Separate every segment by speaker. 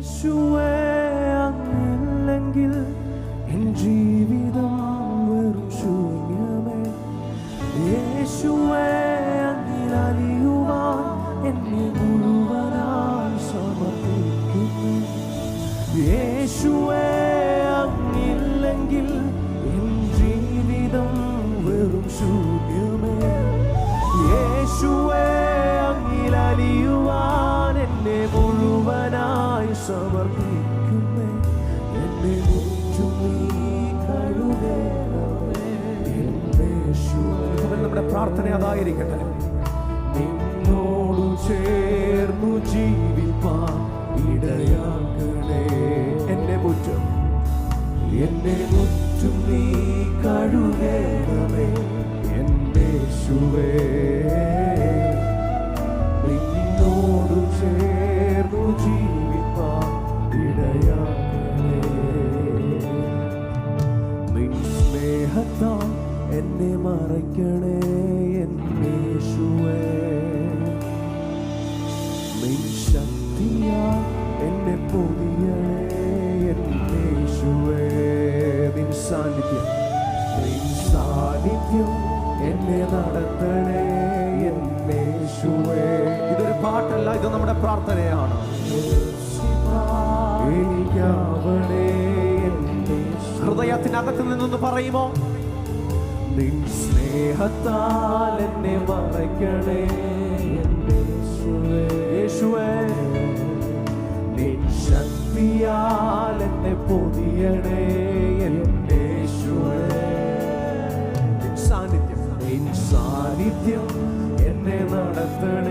Speaker 1: യേശുവേ അങ്ങില്ലെങ്കിൽ എൻ ജീവിതം വെറും ശൂന്യമേ. യേശുവേ അങ്ങിൽ അലിയുവാൻ എന്നെ മുഴുവനായി സമർപ്പിക്കുന്നു യേശുവേ അങ്ങില്ലെങ്കിൽ എൻ ജീവിതം വെറും ശൂന്യമേ. പ്രാർത്ഥന അതായിരിക്കട്ടെ. നിന്നോടു ചേർന്നു ജീവിപ്പാൻ ഇടയാക്കണേ. എന്നെ മുറ്റും എന്നെ മുറ്റും നീ കഴുകേണമേ. എന്റെ ശുവേ നിന്നോടു ചേർന്നു ജീവിപ്പാൻ ഇടയാക്കണേ. എന്നെ മറയ്ക്കണേ. എന്നെ യേശുവേ നിൻ ശക്തിയാൽ എന്നെ പൊതിയണേ യേശുവേ നിൻ എന്നെ നടത്തണേ യേശുവേ. ഇതൊരു പാട്ടല്ല ഇത് നമ്മുടെ പ്രാർത്ഥനയാണ്. എനിക്കാവണേ ഹൃദയത്തിനകത്ത് നിന്നൊന്ന് പറയുമോ? നിൻ സ്നേഹത്താൽ എന്നെ മറയ്ക്കണേ യേശുവേ. നിൻ ശക്തിയാൽ എന്നെ പൊതിയണേ. നിൻ സാന്നിധ്യം നിൻ സാന്നിധ്യം എന്നെ നടത്തണേ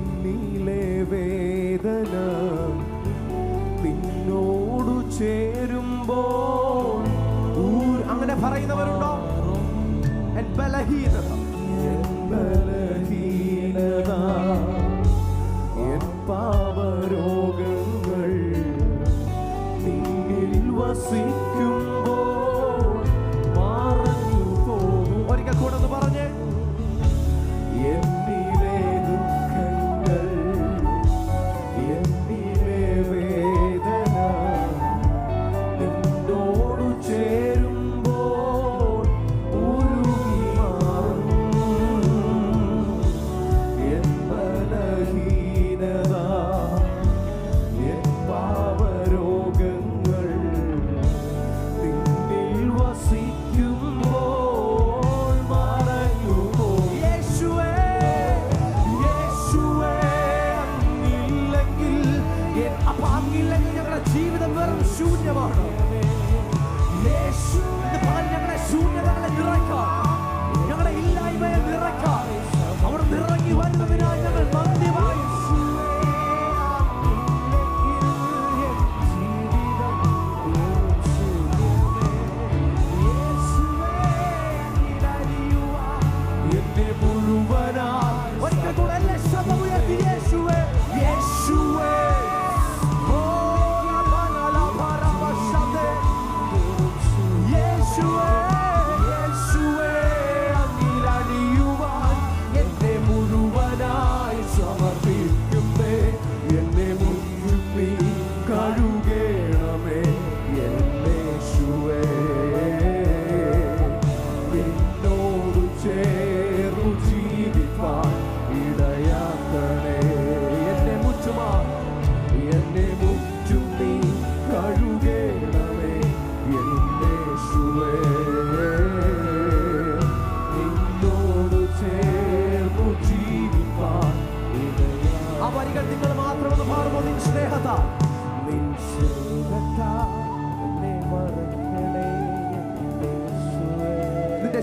Speaker 1: എന്നിലെ വേദന നിന്നോടു ചേരുമ്പോൾ. അങ്ങനെ പറയുന്നവരുണ്ടോ? എൻ ബലഹീനത. പാപരോഗങ്ങൾ നിന്നിൽ വസിക്കുമ്പോൾ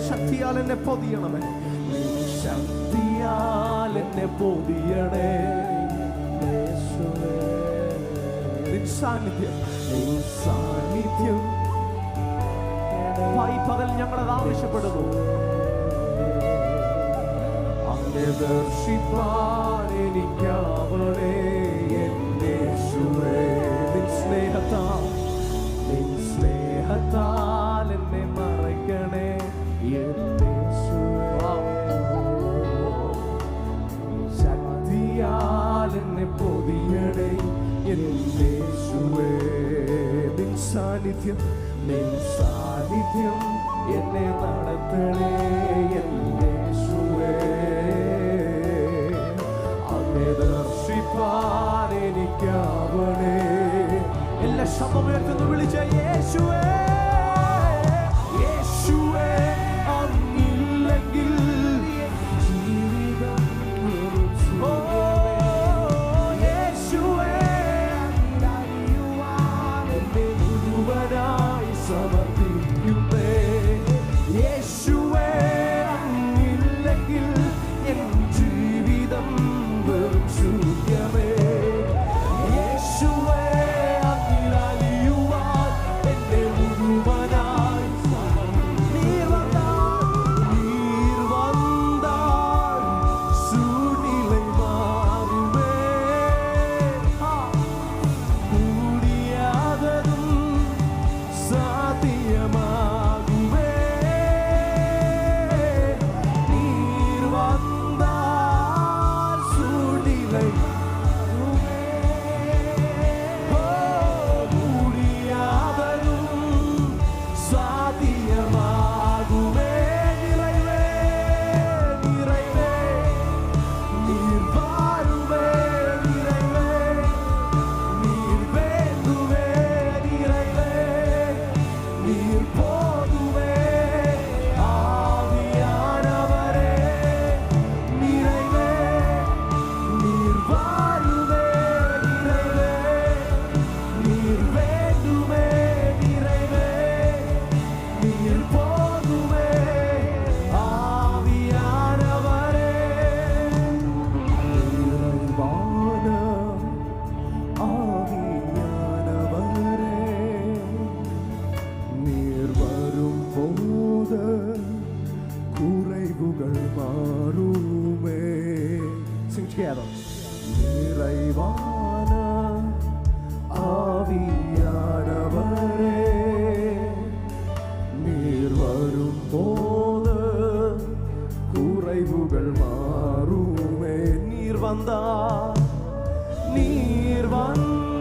Speaker 1: ശക്തിയാൽ എന്നെ പൊതിയണമേ. ശക്തിയാൽ എന്നെ പൊതിയണേ. സാന്നിധ്യം സാന്നിധ്യം പകൽ ഞങ്ങളത് ആവശ്യപ്പെടുന്നു. അങ്ങ് ദർശിപ്പാൻ എനിക്കാവണേ. എന്റെ സ്നേഹത്താ குறைவுகள் மாறுமே. Sing together. நிறைவான ஆவியானவரே. நீர் வரும் போது குறைவுகள் மாறுமே. நீர் வந்தா நீர் வந்த